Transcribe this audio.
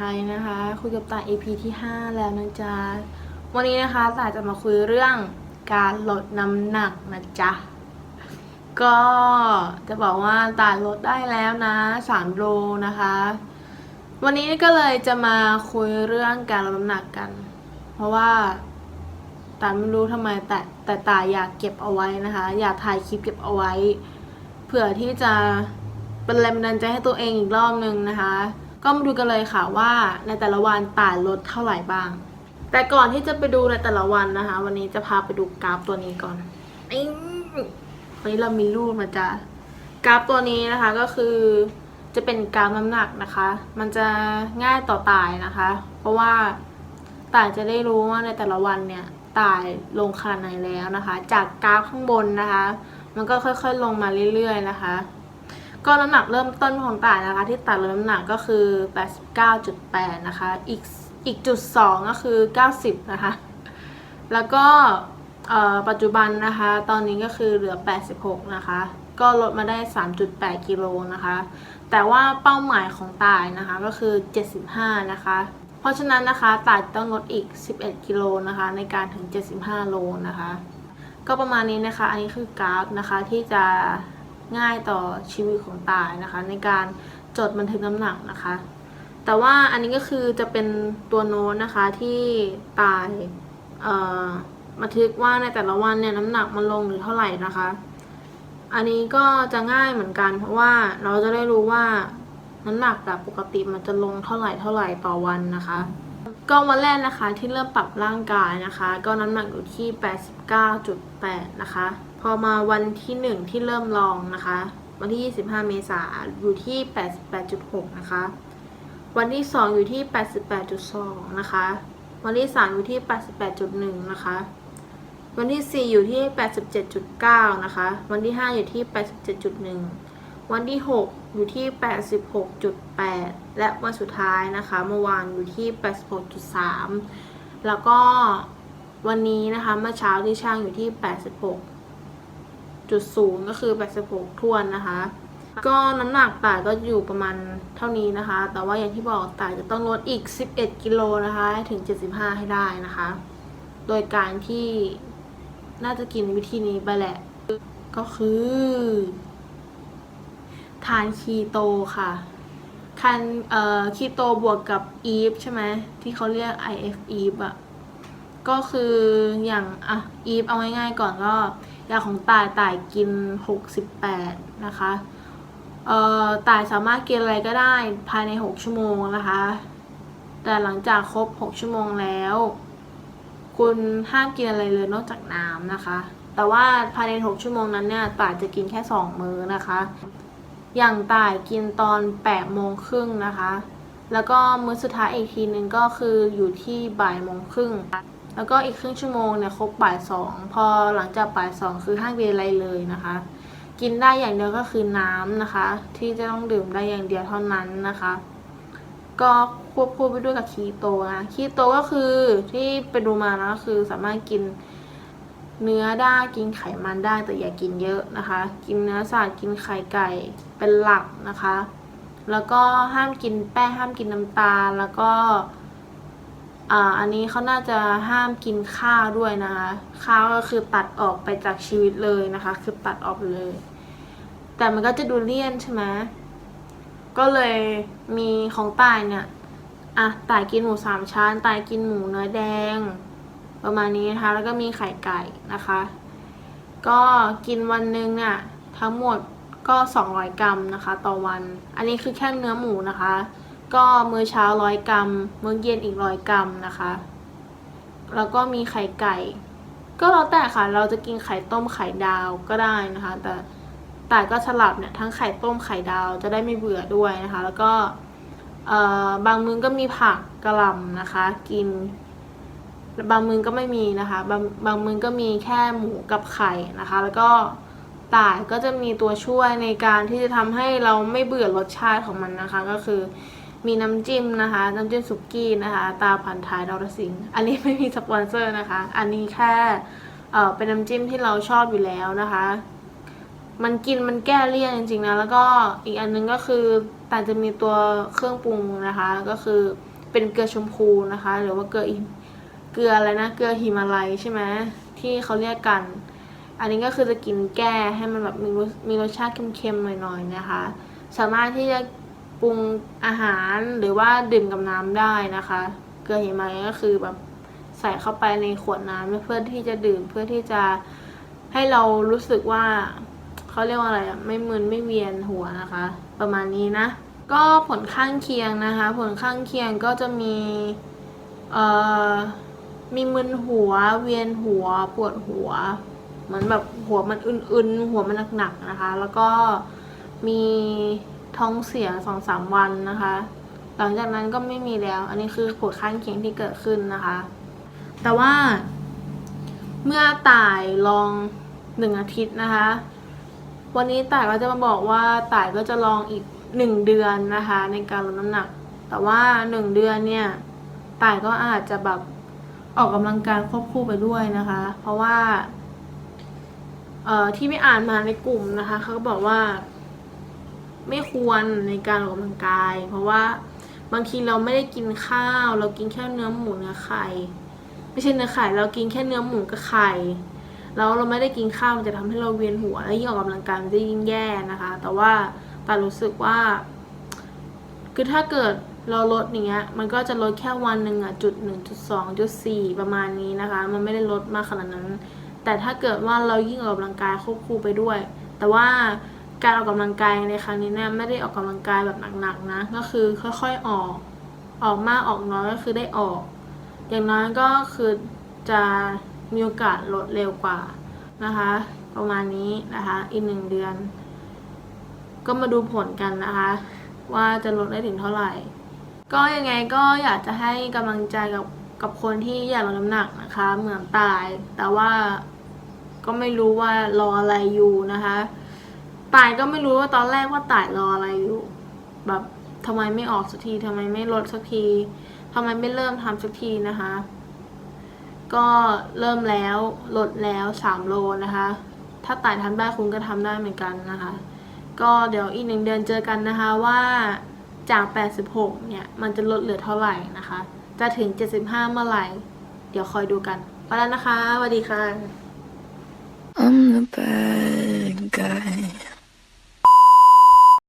ทยนะคะ คุยกับตา EP ที่ 5 แล้วนะจ๊ะ วันนี้นะคะตาจะมาคุยเรื่องการลดน้ำหนักนะจ๊ะ ก็จะบอกว่าตาลดได้แล้วนะ 3 โลนะคะ วันนี้ก็เลยจะมาคุยเรื่องการลดน้ำหนักกัน เพราะว่าตาไม่รู้ทำไมแต่แต่ตาอยากเก็บเอาไว้นะคะ อยากถ่ายคลิปเก็บเอาไว้ เผื่อที่จะเป็นแรงบันดาลใจให้ตัวเองอีกรอบนึงนะคะ ก็มาดูกันเลยค่ะว่าในแต่ละวันต่ายลดเท่าไหร่บ้าง แต่ก่อนที่จะไปดูในแต่ละวันนะคะ วันนี้จะพาไปดูกราฟตัวนี้ก่อนนี่วันนี้เรามีรูปนะจ๊ะกราฟตัวนี้นะคะก็คือจะเป็นกราฟน้ำหนักนะคะ มันจะง่ายต่อตายนะคะ เพราะว่าต่ายจะได้รู้ว่าในแต่ละวันเนี่ยต่ายลงขนาดไหนแล้วนะคะ จากกราฟข้างบนนะคะ มันก็ค่อยๆลงมาเรื่อยๆนะคะ ก็น้ำหนักเริ่มต้นของต่ายนะคะ ที่ตัดลดน้ำหนักก็คือ 89.8 นะคะ อีกอีกจุดสองก็คือ 90 นะคะ แล้วก็ปัจจุบันนะคะ ตอนนี้ก็คือเหลือ 86 นะคะ ก็ลดมาได้ 3.8 กิโลนะคะ แต่ว่าเป้าหมายของตายนะคะก็คือ 75 นะคะ เพราะฉะนั้นนะคะตายต้องลดอีก 11 กิโลนะคะ ในการถึง 75 โลนะคะ ก็ประมาณนี้นะคะ อันนี้คือกราฟนะคะที่จะ ง่ายต่อชีวิตของตายนะคะ ในการจดบันทึกน้ำหนักนะคะ แต่ว่าอันนี้ก็คือจะเป็นตัวโน้ตนะคะที่ตายบันทึกว่าในแต่ละวันเนี่ยน้ำหนักมันลงหรือเท่าไหร่นะคะ อันนี้ก็จะง่ายเหมือนกัน เพราะว่าเราจะได้รู้ว่าน้ำหนักจากปกติมันจะลงเท่าไหร่เท่าไหร่ต่อวันนะคะ ก็วันแรกนะคะที่เริ่มปรับร่างกายนะคะ ก็น้ำหนักอยู่ที่ 89.8 นะคะ พอมาวันที่ 1 ที่เริ่มลองนะคะ วันที่ 25 เมษาอยู่ที่ 88.6 นะคะ วันที่ 2 อยู่ที่ 88.2 นะคะ วันที่ 3 อยู่ที่ 88.1 นะคะ วันที่ 4 อยู่ที่ 87.9 นะคะ วันที่ 5 อยู่ที่ 87.1 วันที่ 6 อยู่ที่ 86.8 และวันสุดท้ายนะคะ เมื่อวานอยู่ที่ 86.3 แล้วก็วันนี้นะคะเมื่อเช้าที่ช่างอยู่ที่ 86.0ก็คือ 86ทวนนะคะ ก็น้ำหนักต่ายก็อยู่ประมาณเท่านี้นะคะ แต่ว่าอย่างที่บอกต่ายจะต้องลดอีก 11 กิโลนะคะให้ถึง 75 ให้ได้นะคะ โดยการที่น่าจะกินวิธีนี้ไปแหละ ก็คือ ทานคีโตค่ะคันเอ่อคีโตบวกกับอีฟใช่ไหมที่เขาเรียก IF อีฟอะก็คืออย่างอะอีฟเอาง่ายๆก่อนก็ ยาของตายตายกิน 68 นะคะเอ่อตายสามารถกินอะไรก็ได้ภายใน 6 ชั่วโมงนะคะ แต่หลังจากครบ 6 ชั่วโมงแล้ว คุณห้ามกินอะไรเลยนอกจากน้ำนะคะ แต่ว่าภายใน 6 ชั่วโมงนั้นเนี่ยตายจะกินแค่ 2 มื้อนะคะ อย่างต่ายกินตอน8โมงครึ่งนะคะ แล้วก็มื้อสุดท้ายอีกทีนึงก็คืออยู่ที่บ่ายโมงครึ่ง แล้วก็อีกครึ่งชั่วโมงเนี่ยครบบ่ายสองพอหลังจากบ่ายสองคือห้ามกินอะไรเลยนะคะ กินได้อย่างเดียวก็คือน้ำนะคะ ที่จะต้องดื่มได้อย่างเดียวเท่านั้นนะคะ ก็ควบคู่ไปด้วยกับคีโตนะคีโตก็คือที่ไปดูมานะก็คือสามารถกินเนื้อได้กินไขมันได้แต่อย่ากินเยอะนะคะ กินเนื้อสัตว์กินไข่ไก่เป็นหลักนะคะ แล้วก็ห้ามกินแป้งห้ามกินน้ำตาลแล้วก็ อ่าอันนี้เขาน่าจะห้ามกินข้าวด้วยนะคะข้าวก็คือตัดออกไปจากชีวิตเลยนะคะ คือตัดออกเลย แต่มันก็จะดูเลี่ยนใช่ไหมก็เลยมีของตายเนี่ยอะตายกินหมูสามชั้นตายกินหมูเนื้อแดง ประมาณนี้นะคะ แล้วก็มีไข่ไก่นะคะ ก็กินวันหนึ่งเนี่ยทั้งหมดก็ 200 กรัมนะคะ ต่อวัน อันนี้คือแค่เนื้อหมูนะคะ ก็มื้อเช้าร้อยกรัม มื้อเย็นอีกร้อยกรัมนะคะ แล้วก็มีไข่ไก่ ก็แล้วแต่ค่ะ เราจะกินไข่ต้มไข่ดาวก็ได้นะคะ แต่แต่ก็สลับเนี่ยทั้งไข่ต้มไข่ดาวจะได้ไม่เบื่อด้วยนะคะ แล้วก็บางมื้อก็มีผักกระหล่ำนะคะ กิน บางมื้อก็ไม่มีนะคะ บางบางมื้อก็มีแค่หมูกับไข่นะคะ แล้วก็ต่ายก็จะมีตัวช่วยในการที่จะทำให้เราไม่เบื่อรสชาติของมันนะคะ ก็คือ มีน้ำจิ้มนะคะ น้ำจิ้มสุกี้นะคะ ตาพันท้ายดอรสิงห์อันนี้ไม่มีสปอนเซอร์นะคะ อันนี้แค่เออเป็นน้ำจิ้มที่เราชอบอยู่แล้วนะคะ มันกินมันแก้เลี่ยนจริงๆนะ แล้วก็อีกอันนึงก็คือแต่จะมีตัวเครื่องปรุงนะคะ ก็คือเป็นเกลือชมพูนะคะ หรือว่าเกลืออิเกลืออะไรนะ เกลือหิมาลัยใช่ไหมที่เขาเรียกกัน อันนี้ก็คือจะกินแก้ให้มันแบบมีรสมีรสชาติเค็มๆหน่อยๆนะคะ สามารถที่จะ ปรุงอาหารหรือว่าดื่มกับน้ำได้นะคะ เกลือหิมาลัยก็คือแบบใส่เข้าไปในขวดน้ำเพื่อที่จะดื่มเพื่อที่จะให้เรารู้สึกว่าเขาเรียกว่าอะไรไม่มึนไม่เวียนหัวนะคะ ประมาณนี้นะ ก็ผลข้างเคียงนะคะ ผลข้างเคียงก็จะมีเอ่อมีมึนหัวเวียนหัวปวดหัวเหมือนแบบหัวมันอึนๆหัวมันหนักๆนะคะ แล้วก็มี ท้องเสียสองสามวันนะคะ หลังจากนั้นก็ไม่มีแล้ว อันนี้คือผลข้างเคียงที่เกิดขึ้นนะคะ แต่ว่า เมื่อต่ายลองหนึ่งอาทิตย์นะคะ วันนี้ต่ายก็จะมาบอกว่าต่ายก็จะลองอีกหนึ่งเดือนนะคะ ในการลดน้ำหนัก แต่ว่าหนึ่งเดือนเนี่ยต่ายก็อาจจะแบบออกกำลังกายควบคู่ไปด้วยนะคะ เพราะว่า เอ่อที่ไม่อ่านมาในกลุ่มนะคะเขาก็บอกว่า ไม่ควรในการออกกำลังกาย เพราะว่าบางทีเราไม่ได้กินข้าว เรากินแค่เนื้อหมูเนื้อไข่ไม่ใช่เนื้อไข่เรากินแค่เนื้อหมูกับไข่แล้วเราไม่ได้กินข้าวมันจะทำให้เราเวียนหัวและยิ่งออกกำลังกายมันจะยิ่งแย่นะคะ แต่ว่าแต่รู้สึกว่า คือถ้าเกิดเราลดอย่างเงี้ย มันก็จะลดแค่วันหนึ่งอะจุดหนึ่งจุดสองจุดสี่ประมาณนี้นะคะ มันไม่ได้ลดมากขนาดนั้น แต่ถ้าเกิดว่าเรายิ่งออกกำลังกายควบคู่ไปด้วย แต่ว่า การออกกำลังกายในครั้งนี้เนี่ยไม่ได้ออกกำลังกายแบบหนักๆนะ ก็คือค่อยๆออก ออกมากออกน้อยก็คือได้ออก อย่างน้อยก็คือจะมีโอกาสลดเร็วกว่านะคะ ประมาณนี้นะคะอีกหนึ่งเดือน ก็มาดูผลกันนะคะ ว่าจะลดได้ถึงเท่าไหร่ ก็ยังไงก็อยากจะให้กำลังใจกับกับคนที่อยากลดน้ำหนักนะคะ เหมือนตาย แต่ว่าก็ไม่รู้ว่ารออะไรอยู่นะคะ ตายก็ไม่รู้ว่าตอนแรกว่าตายรออะไรอยู่ แบบทำไมไม่ออกสักทีทำไมไม่ลดสักทีทำไมไม่เริ่มทำสักทีนะคะ ก็เริ่มแล้วลดแล้วสามโลนะคะ ถ้าตายทำได้คุณก็ทำได้เหมือนกันนะคะ ก็เดี๋ยวอีกหนึ่งเดือนเจอกันนะคะว่าจาก 86 เนี่ย มันจะลดเหลือเท่าไหร่นะคะ จะถึง 75 เมื่อไหร่ เดี๋ยวคอยดูกันไปแล้วนะคะสวัสดีค่ะ I'm the bad guy.